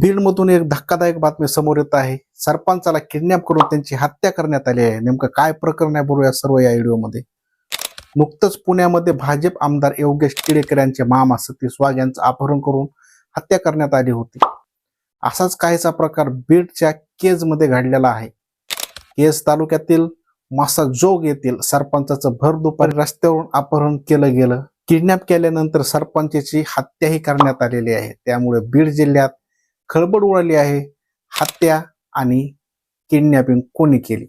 बीडमधून एक धक्कादायक बातमी समोर येत आहे. सरपंचाला किडनॅप करून त्यांची हत्या करण्यात आली आहे. नेमकं काय प्रकरण आहे बोलूया सर्व या व्हिडिओमध्ये नुकतंच पुण्यामध्ये भाजप आमदार योगेश टिळेकर यांचे मामा सतीश वाघ यांचं अपहरण करून हत्या करण्यात आली होती. असाच काहीचा प्रकार बीडच्या केजमध्ये घडलेला आहे. केज तालुक्यातील मासा जोग येथील सरपंचाचं भर दुपारी रस्त्यावरून अपहरण केलं गेलं. किडनॅप केल्यानंतर सरपंचाची हत्याही करण्यात आलेली आहे. त्यामुळे बीड जिल्ह्यात खळबळ उडाली आहे हत्या आणि किडनॅपिंग कोणी केली?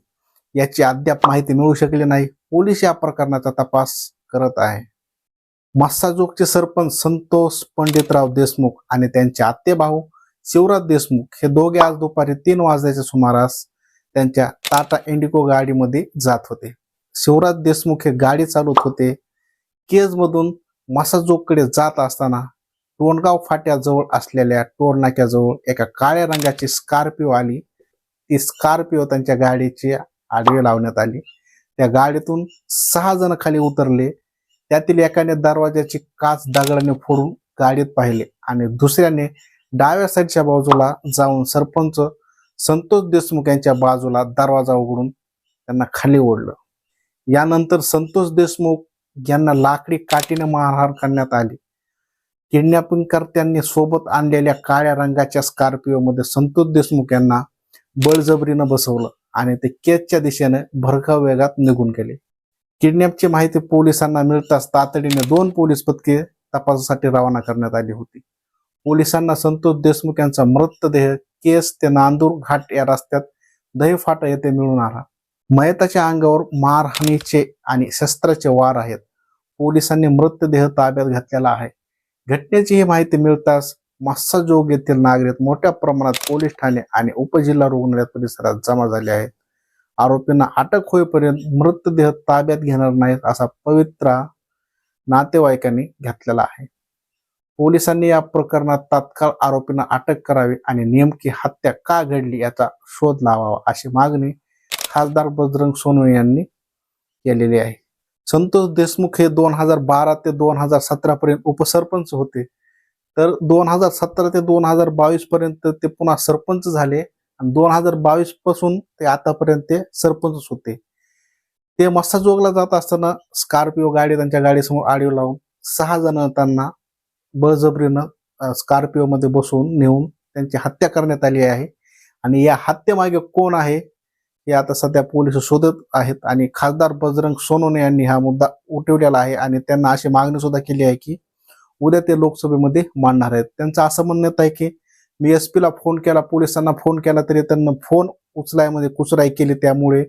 याची अद्याप माहिती मिळू शकली नाही. पोलीस या प्रकरणाचा तपास करत आहे. मस्साजोगचे सरपंच संतोष पंडितराव देशमुख आणि त्यांचे आत्तेभाऊ शिवराज देशमुख हे दोघे आज दुपारी तीन वाजल्याच्या सुमारास त्यांच्या टाटा इंडिको गाडीमध्ये जात होते. शिवराज देशमुख हे गाडी चालवत होते. केजमधून मसाजोगकडे जात असताना टोणगाव फाट्याजवळ असलेल्या टोल नाक्याजवळ एका काळ्या रंगाची स्कॉर्पिओ आली. ती स्कॉर्पिओ त्यांच्या गाडीची आडवे लावण्यात आली. त्या गाडीतून सहा जण खाली उतरले. त्यातील एकाने दरवाजाची काच दगडाने फोडून गाडीत पाहिले आणि दुसऱ्याने डाव्या साईडच्या बाजूला जाऊन सरपंच संतोष देशमुख यांच्या बाजूला दरवाजा उघडून त्यांना खाली ओढलं. यानंतर संतोष देशमुख यांना लाकडी काठीने मारहाण करण्यात आली. किडनॅपिंगकर्त्यांनी सोबत आणलेल्या काळ्या रंगाच्या स्कॉर्पिओमध्ये संतोष देशमुख यांना बळजबरीनं बसवलं आणि ते केचच्या दिशेने भरकाव वेगात निघून गेले. किडनॅपची माहिती पोलिसांना मिळताच तातडीने दोन पोलीस पथके तपासासाठी रवाना करण्यात आली होती. पोलिसांना संतोष देशमुख यांचा मृतदेह केस ते नांदूर घाट या रस्त्यात दहीफाटा येथे मिळून आला. मयताच्या अंगावर मारहाणीचे आणि शस्त्राचे वार आहेत. पोलिसांनी मृतदेह ताब्यात घेतलेला आहे. घटनेची ही माहिती मिळताच मस्साजोग येथील नागरिक मोठ्या प्रमाणात पोलीस ठाणे आणि उपजिल्हा रुग्णालय परिसरात जमा झाले आहेत. आरोपींना अटक होईपर्यंत मृतदेह ताब्यात घेणार नाहीत असा पवित्रा नातेवाईकांनी घेतलेला आहे. पोलिसांनी या प्रकरणात तात्काळ आरोपींना अटक करावी आणि नेमकी हत्या का घडली याचा शोध लावावा अशी मागणी खासदार बजरंग सोनवणे यांनी केलेली आहे. संतोष देशमुख हे दोन हजार बारा ते दोन हजार सतरा पर्यंत उपसरपंच होते. तर दोन हजार सतरा ते दोन हजार बावीस पर्यंत ते पुन्हा सरपंच झाले आणि दोन हजार बावीसपासून ते आतापर्यंत ते सरपंच होते. ते मस्साजोगला जात असताना स्कॉर्पिओ गाडी त्यांच्या गाडीसमोर आडीव लावून सहा जण त्यांना बळजबरीनं स्कॉर्पिओ मध्ये बसवून नेऊन त्यांची हत्या करण्यात आली आहे. आणि या हत्येमागे कोण आहे? हे आता सध्या पोलीस शोधत आहेत आणि खासदार बजरंग सोनोने यांनी हा मुद्दा उठवलेला आहे आणि त्यांना अशी मागणी सुद्धा केली आहे की उद्या ते लोकसभेमध्ये मांडणार आहेत. त्यांचं असं म्हणण्यात आहे की मी एस पीला फोन केला पोलिसांना फोन केला तरी त्यांना फोन उचलायमध्ये कुचराई केली त्यामुळे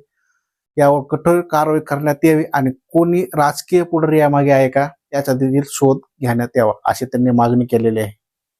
यावर कठोर कारवाई करण्यात यावी आणि कोणी राजकीय पुढारी यामागे आहे का याचा देखील शोध घेण्यात यावा अशी त्यांनी मागणी केलेली आहे.